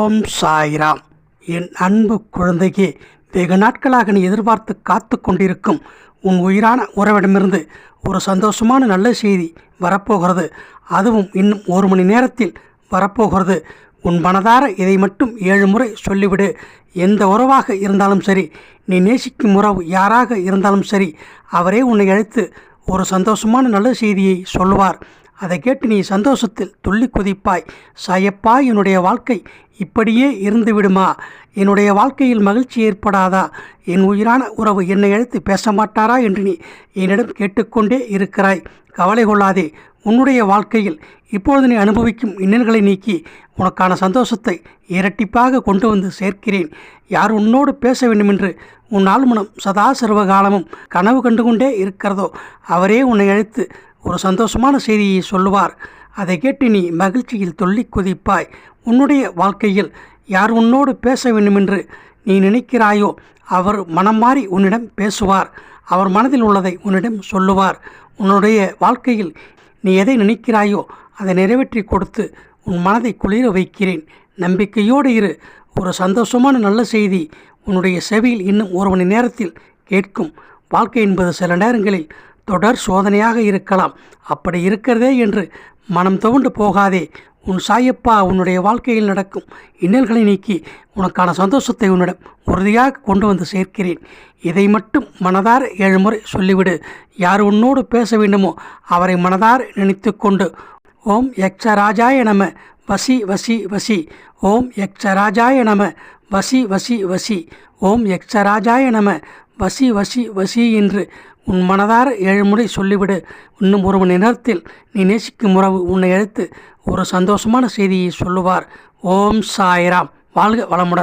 ஓம் சாய்ராம். என் அன்பு குழந்தையே வெகு நாட்களாக நீ எதிர்பார்த்து காத்து கொண்டிருக்கும் உன் உயிரான உறவிடமிருந்து ஒரு சந்தோஷமான நல்ல செய்தி வரப்போகிறது. அதுவும் இன்னும் ஒரு மணி நேரத்தில் வரப்போகிறது. உன் மனதார இதை மட்டும் ஏழு முறை சொல்லிவிடு. எந்த உறவாக இருந்தாலும் சரி நீ நேசிக்கும் உறவு யாராக இருந்தாலும் சரி அவரே உன்னை அழைத்து ஒரு சந்தோஷமான நல்ல செய்தியை சொல்லுவார். அதை கேட்டு நீ சந்தோஷத்தில் துள்ளி குதிப்பாய். சாயப்பா என்னுடைய வாழ்க்கை இப்படியே இருந்து விடுமா என்னுடைய வாழ்க்கையில் மகிழ்ச்சி ஏற்படாதா? என் உயிரான உறவு என்னை அழைத்து பேச மாட்டாரா என்று நீ என்னிடம் கேட்டுக்கொண்டே இருக்கிறாய். கவலை கொள்ளாதே உன்னுடைய வாழ்க்கையில் இப்பொழுது நீ அனுபவிக்கும் இன்னல்களை நீக்கி உனக்கான சந்தோஷத்தை இரட்டிப்பாக கொண்டு வந்து சேர்க்கிறேன். யார் உன்னோடு பேச வேண்டுமென்று உன் ஆழ்மனம் சதா சர்வகாலமும் கனவு கண்டு கொண்டே இருக்கிறதோ அவரே உன்னை அழைத்து ஒரு சந்தோஷமான செய்தியை சொல்லுவார். அதை கேட்டு நீ மகிழ்ச்சியில் துள்ளி குதிப்பாய். உன்னுடைய வாழ்க்கையில் யார் உன்னோடு பேச வேண்டுமென்று நீ நினைக்கிறாயோ அவர் மனம் மாறி உன்னிடம் பேசுவார். அவர் மனதில் உள்ளதை உன்னிடம் சொல்லுவார். உன்னுடைய வாழ்க்கையில் நீ எதை நினைக்கிறாயோ அதை நிறைவேற்றி கொடுத்து உன் மனதை குளிர வைக்கிறேன். நம்பிக்கையோடு இரு. ஒரு சந்தோஷமான நல்ல செய்தி உன்னுடைய செவியில் இன்னும் ஒரு மணி நேரத்தில் கேட்கும். வாழ்க்கை என்பது சில நேரங்களில் தொடர் சோதனையாக இருக்கலாம். அப்படி இருக்கிறதே என்று மனம் துவண்டு போகாதே. உன் சாயப்பா உன்னுடைய வாழ்க்கையில் நடக்கும் இன்னல்களை நீக்கி உனக்கான சந்தோஷத்தை உன்னிடம் உறுதியாக கொண்டு வந்து சேர்க்கிறேன். இதை மட்டும் மனதார் ஏழு முறை சொல்லிவிடு. யார் உன்னோடு பேச வேண்டுமோ அவரை மனதார் நினைத்து கொண்டு ஓம் யக்ஷராஜாய நம வசி வசி வசி. ஓம் யக்ஷராஜாய நம வசி வசி வசி. ஓம் யக்ஷராஜாய நம வசி வசி வசி என்று உன் மனதார ஏழு முறை சொல்லிவிடு. இன்னும் ஒரு மணி நேரத்தில் நீ நேசிக்கும் உறவு உன்னை அழைத்து ஒரு சந்தோஷமான செய்தியை சொல்லுவார். ஓம் சாய்ராம். வாழ்க வளமுடன்.